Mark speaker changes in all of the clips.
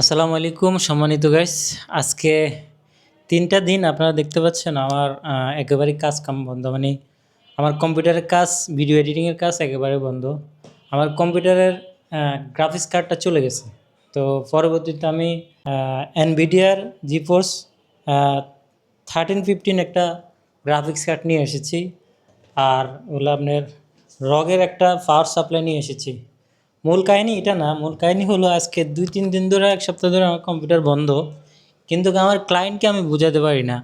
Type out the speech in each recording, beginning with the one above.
Speaker 1: আসসালামু আলাইকুম, সম্মানিত গাইস আজকে তিনটা দিন আপনারা দেখতে পাচ্ছেন আমার একেবারেই কাজ কাম বন্ধ। মানে আমার কম্পিউটারের কাজ ভিডিও এডিটিংয়ের কাজ একেবারে বন্ধ। আমার কম্পিউটারের গ্রাফিক্স কার্ডটা চলে গেছে। তো পরবর্তীতে আমি এনভিডিয়ার জিফোর্স থার্টিন ফিফটিন একটা গ্রাফিক্স কার্ড নিয়ে এসেছি। আর ওগুলো আপনার রগের একটা পাওয়ার সাপ্লাই নিয়ে এসেছি। মূল কাহিনী এটা না, মূল কাহিনী হলো আজকে দুই, তিন দিন ধরে, এক সপ্তাহ ধরে আমার কম্পিউটার বন্ধ, কিন্তু আমার ক্লায়েন্টকে আমি বোঝাতে পারি না।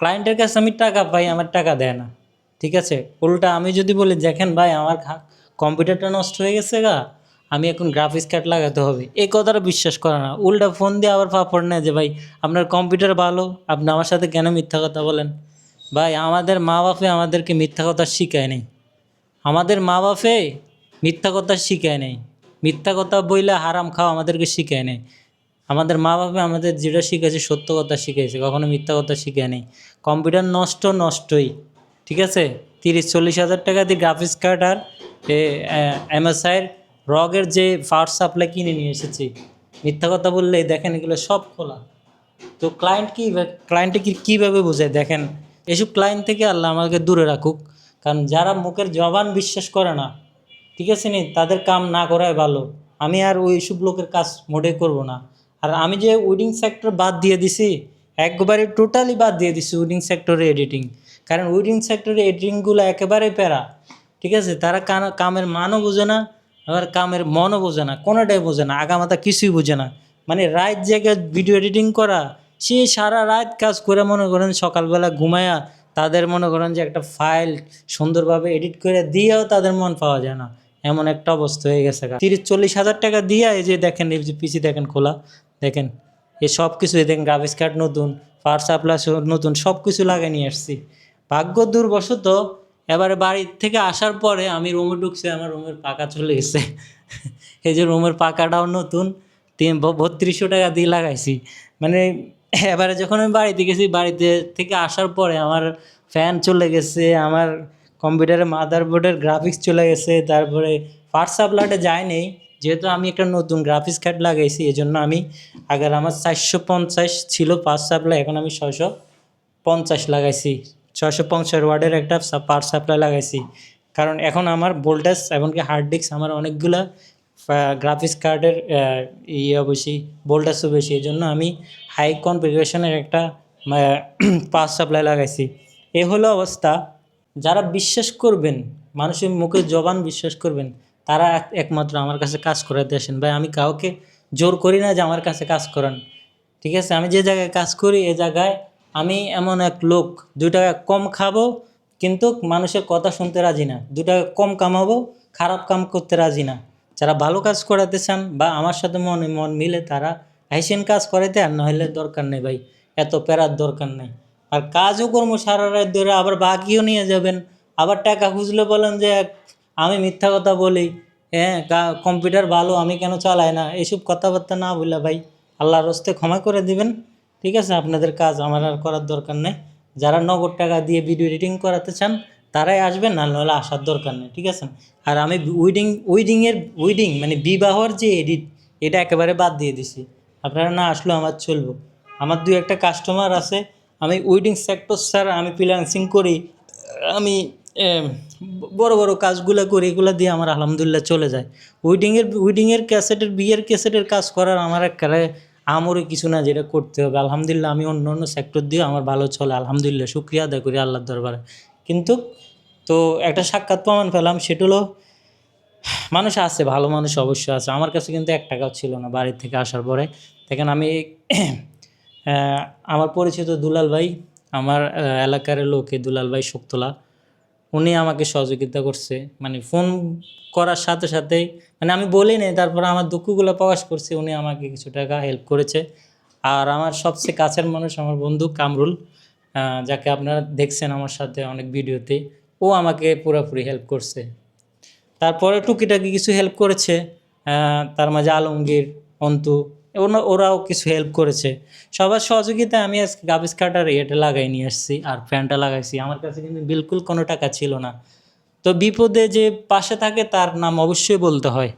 Speaker 1: ক্লায়েন্টের কাছে আমি টাকা পাই, আমার টাকা দেয় না। ঠিক আছে? উল্টা আমি যদি বলি, দেখেন ভাই, আমার কম্পিউটারটা নষ্ট হয়ে গেছে গা, আমি এখন গ্রাফিক্স কার্ড লাগাতে হবে। এই কথাটা বিশ্বাস করে না। উল্টা ফোন দিয়ে আবার পাপড় নেয় যে, ভাই, আপনার কম্পিউটার ভালো, আপনি আমার সাথে কেন মিথ্যা কথা বলেন? ভাই, আমাদের মা বাপে আমাদেরকে মিথ্যা কথা শিখায় নেই। আমাদের মা বাপে মিথ্যা কথা শিখায় নেই। মিথ্যা কথা বইলে হারাম খাওয়া আমাদেরকে শিখায় নেই। আমাদের মা বাপে আমাদের যেটা শিখেছে সত্য কথা শিখেছে কখনো মিথ্যা কথা শিখায় নেই। কম্পিউটার নষ্ট নষ্টই, ঠিক আছে? তিরিশ, চল্লিশ হাজার টাকা দিয়ে গ্রাফিক্স কার্ড আর এমএসআইয়ের রগের যে পাওয়ার সাপ্লাই কিনে নিয়ে এসেছি। মিথ্যা কথা বললে দেখেন এগুলো সব খোলা। তো ক্লায়েন্ট কি ক্লায়েন্টে কি, কীভাবে বোঝায়? দেখেন, এসব ক্লায়েন্ট থেকে আল্লাহ আমাকে দূরে রাখুক। কারণ যারা মুখের জবান বিশ্বাস করে না ঠিক আছে নি? তাদের কাম না করাই ভালো। আমি আর ওই সব লোকের কাজ মোটেই করব না। আর আমি যে উইডিং সেক্টর বাদ দিয়ে দিছি, একবারে টোটালি বাদ দিয়ে দিছি উইডিং সেক্টরে এডিটিং কারণ উইডিং সেক্টরে এডিটিংগুলো একেবারে প্যারা। ঠিক আছে? তারা কামের মানও বোঝে না, আবার কামের মনও বোঝে না, কোনোটাই বোঝে না, আগামাতা কিছুই বোঝে না। মানে রাত জায়গায় ভিডিও এডিটিং করা, সে সারা রাত কাজ করে মনে করেন সকালবেলা ঘুমায়া তাদের মনে করেন যে একটা ফাইল সুন্দরভাবে এডিট করে দিয়েও তাদের মন পাওয়া যায় না। এমন একটা অবস্থা হয়ে গেছে তিরিশ, চল্লিশ হাজার টাকা দিয়ে এই যে দেখেন, এই যে পিসি দেখেন, খোলা, দেখেন, এই সব কিছু দেখেন, গ্রাফিক্স কার্ড নতুন পাওয়ার সাপ্লাই নতুন, সব কিছু লাগিয়ে নিয়ে আসছি। ভাগ্য দুর্বশত, এবারে বাড়ি থেকে আসার পরে আমি রুমে ঢুকছি, আমার রুমের পাকা চলে গেছে। এই যে রুমের পাকাটাও নতুন, তিন বত্রিশশো টাকা দিয়ে লাগাইছি। মানে এবারে যখন আমি বাড়িতে গেছি, বাড়িতে থেকে আসার পরে আমার ফ্যান চলে গেছে, আমার কম্পিউটারের মাদারবোর্ডের গ্রাফিক্স চলে গেছে, তারপরে পাওয়ার সাপ্লাইটা যায়নি যেহেতু আমি একটা নতুন গ্রাফিক্স কার্ড লাগাইছি এই জন্য আমি আগের আমার চারশো পঞ্চাশ ছিল পাওয়ার সাপ্লাই এখন আমি ছয়শো পঞ্চাশ লাগাইছি। ছয়শো পঞ্চাশ ওয়ার্ডের একটা পাওয়ার সাপ্লাই লাগাইছি। কারণ এখন আমার ভোল্টেজ এমনকি হার্ড ডিস্ক আমার অনেকগুলা গ্রাফিক্স কার্ডের ইয়ে বেশি ভোল্টেজও বেশি এই জন্য আমি হাই কনফিগারেশনের একটা পাওয়ার সাপ্লাই লাগাইছি। এ হলো অবস্থা। যারা বিশ্বাস করবেন, মানুষের মুখে জবান বিশ্বাস করবেন, তারা এক- একমাত্র আমার কাছে কাজ করাতে আসেন। ভাই, আমি কাউকে জোর করি না যে আমার কাছে কাজ করান। ঠিক আছে? আমি যে জায়গায় কাজ করি, এ জায়গায় আমি এমন এক লোক দু টাকা কম খাব, কিন্তু মানুষের কথা শুনতে রাজি না। দু টাকা কম কামাবো, খারাপ কাম করতে রাজি না। যারা ভালো কাজ করাতে চান বা আমার সাথে মন মন মিলে তারা হাইসেন কাজ করাতে আর নাহলে দরকার নেই ভাই। এত প্যারার দরকার নেই। আর কাজও করব সারা রাত ধরে, আবার বাকিও নিয়ে যাবেন। আবার টাকা খুঁজলে বলেন যে, আমি মিথ্যা কথা বলি। হ্যাঁ কম্পিউটার ভালো, আমি কেন চালাই না? এইসব কথাবার্তা না বললে ভাই, আল্লাহর রস্তে ক্ষমা করে দিবেন। ঠিক আছে, আপনাদের কাজ আমার আর করার দরকার নেই। যারা নগদ টাকা দিয়ে ভিডিও এডিটিং করাতে চান, তারাই আসবেন না নাহলে আসার দরকার নেই। ঠিক আছে? আর আমি উইডিং উইডিংয়ের উইডিং মানে বিবাহর যে এডিট এটা একেবারে বাদ দিয়ে দিছি। আপনারা না আসলেও আমার চলবো। আমার দু একটা কাস্টমার আছে আমি উইডিং সেক্টর স্যার আমি ফ্রিল্যান্সিং করি, আমি বড় বড় কাজগুলো করি, এগুলো দিয়ে আমার আলহামদুলিল্লাহ চলে যায়। উইডিংয়ের উইডিংয়ের ক্যাসেটের বিয়ের ক্যাসেটের কাজ করার আমার একেবারে আমারও কিছু না যেটা করতে হবে। আলহামদুলিল্লাহ আমি অন্য অন্য সেক্টর দিয়ে আমার ভালো চলে, আলহামদুলিল্লাহ, শুক্রিয়া আদায় করি আল্লাহর দরবারে। কিন্তু, তো একটা সাক্ষাৎ প্রমাণ পেলাম, সেটা হলো, মানুষ আছে, ভালো মানুষ অবশ্যই আছে। আমার কাছে কিন্তু এক টাকাও ছিল না বাড়ির থেকে আসার পরে। দেখেন আমি আমার পরিচিত দুলাল ভাই, আমার এলাকার লোকে দুলাল ভাই শোকতলা। উনি আমাকে সহযোগিতা করছে। মানে ফোন করার সাথে সাথেই মানে আমি বলি নাই, তারপর আমার দুঃখগুলো প্রকাশ করছে। উনি আমাকে কিছু টাকা হেল্প করেছে। আর আমার সবচেয়ে কাছের মানুষ আমার বন্ধু কামরুল যাকে আপনারা দেখছেন আমার সাথে অনেক ভিডিওতে, ও আমাকে পুরোপুরি হেল্প করছে। তারপরে টুকিটাকি কিছু হেল্প করেছে। তার মাঝে আলমগীর, অন্তু ওরাও কিছু হেল্প করেছে। সবার সহযোগিতায় আমি আজকে গাবিস কাটার এটা লাগাই নিয়ে আসছি আর ফ্যানটা লাগাইছি। আমার কাছে কিন্তু বিলকুল কোনো টাকা ছিল না। তো বিপদে যে পাশে থাকে তার নাম অবশ্যই বলতে হয়।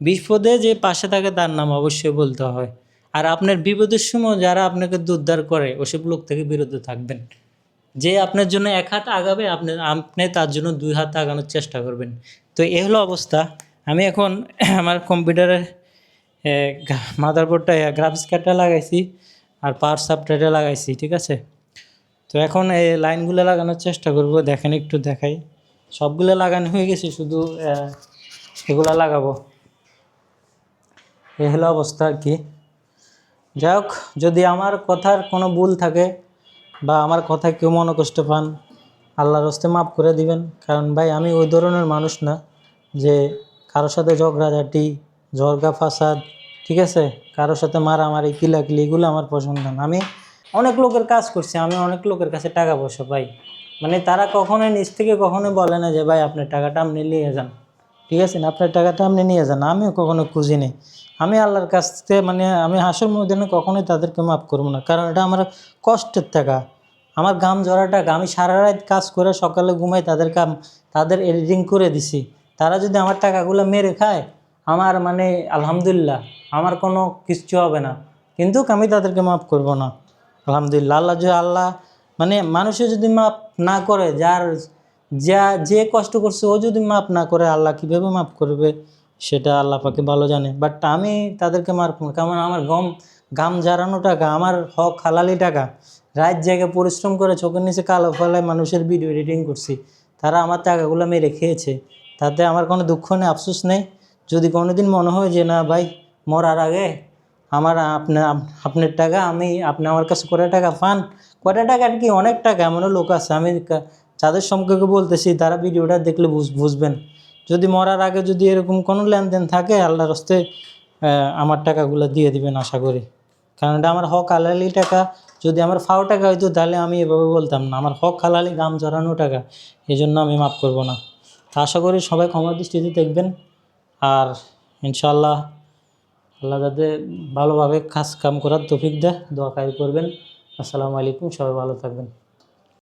Speaker 1: বিপদে যে পাশে থাকে তার নাম অবশ্যই বলতে হয়। আর আপনার বিপদের সময় যারা আপনাকে উদ্ধার করে, ওসব লোক থেকে বিরত থাকবেন। যে আপনার জন্য এক হাত আগাবে, আপনি আপনি তার জন্য দুই হাত আগানোর চেষ্টা করবেন। তো এ হলো অবস্থা। আমি এখন আমার কম্পিউটারের মাদারবোর্ডটা গ্রাফিক্স কার্ডটা লাগাইছি আর পাওয়ার সাবটাইটা লাগাইছি, ঠিক আছে? তো এখন এই লাইনগুলো লাগানোর চেষ্টা করব, দেখেন একটু দেখাই। সবগুলো লাগানো হয়ে গেছে, শুধু এগুলা লাগাবো। এ হলো অবস্থা আর কি। যাই যদি আমার কথার কোনো ভুল থাকে বা আমার কথায় কেউ মনে কষ্ট পান, আল্লাহর হস্তে মাফ করে দিবেন। কারণ ভাই, আমি ওই ধরনের মানুষ না যে কারোর সাথে ঝগড়াঝাটি ঝরগা ফাসাদ, ঠিক আছে? কারোর সাথে মারামারি, কিলাকিলি, এগুলো আমার পছন্দ না। আমি অনেক লোকের কাজ করছি, আমি অনেক লোকের কাছে টাকা পয়সা পাই। মানে তারা কখনোই নিজ থেকে কখনোই বলে না যে, ভাই, আপনার টাকাটা আপনি নিয়ে যান। ঠিক আছে? না আপনার টাকাটা আপনি নিয়ে যান, আমিও কখনো খুঁজি নেই। আমি আল্লাহর কাছ থেকে মানে আমি হাসর মধ্যে কখনোই তাদেরকে মাফ করব না। কারণ এটা আমার কষ্টের টাকা। আমার গাম জড়া টাকা। আমি সারা রাত কাজ করে সকালে ঘুমাই তাদের কাম তাদের এডিটিং করে দিছি। তারা যদি আমার টাকাগুলো মেরে খায় আমার মানে আলহামদুলিল্লাহ, আমার কোনো কিচ্ছু হবে না। কিন্তু আমি তাদেরকে মাফ করব না। আলহামদুলিল্লাহ, আল্লাহ যে আল্লাহ মানে মানুষে যদি মাফ না করে, যার যা, যে কষ্ট করছে, ও যদি মাফ না করে, আল্লাহ কীভাবে মাফ করবে, সেটা আল্লাহ পাকে ভালো জানে। বাট আমি তাদেরকে মারব কারণ আমার গম, গাম জারানো টাকা, আমার হক হালালি টাকা, রাত জায়গায় পরিশ্রম করে চোখের নিচে কালো ফলায় মানুষের ভিডিও এডিটিং করছি, তারা আমার টাকাগুলো মেরে খেয়েছে। তাতে আমার কোনো দুঃখ নেই, আফসোস নেই। যদি কোনোদিন মনে হয় যে না ভাই, মরার আগে আমার আপনার আপনার টাকা আমি, আপনি আমার কাছে কটা টাকা পান? কটা টাকা আর কি অনেক টাকা? এমনও লোক আছে। আমি যাদের সম্পর্কে বলতেছি, তারা ভিডিওটা দেখলে বুঝ- বুঝবেন। যদি মরার আগে যদি এরকম কোনো লেনদেন থাকে, আল্লাহর হস্তে আমার টাকাগুলো দিয়ে দিবেন আশা করি। কারণ এটা আমার হক হালালি টাকা। যদি আমার ফাও টাকা হইতো, তাহলে আমি এভাবে বলতাম না। আমার হক হালালি গাম জড়ানো টাকা। এই জন্য আমি মাফ করব না। আশা করি সবাই ক্ষমা দৃষ্টিতে দেখবেন। আর ইনশাল্লাহ আল্লাহ যাতে ভালোভাবে কাজ কাম করার তফিক দেয়, দোয়া কাজ করবেন। আসসালামু আলাইকুম, সবাই ভালো থাকবেন।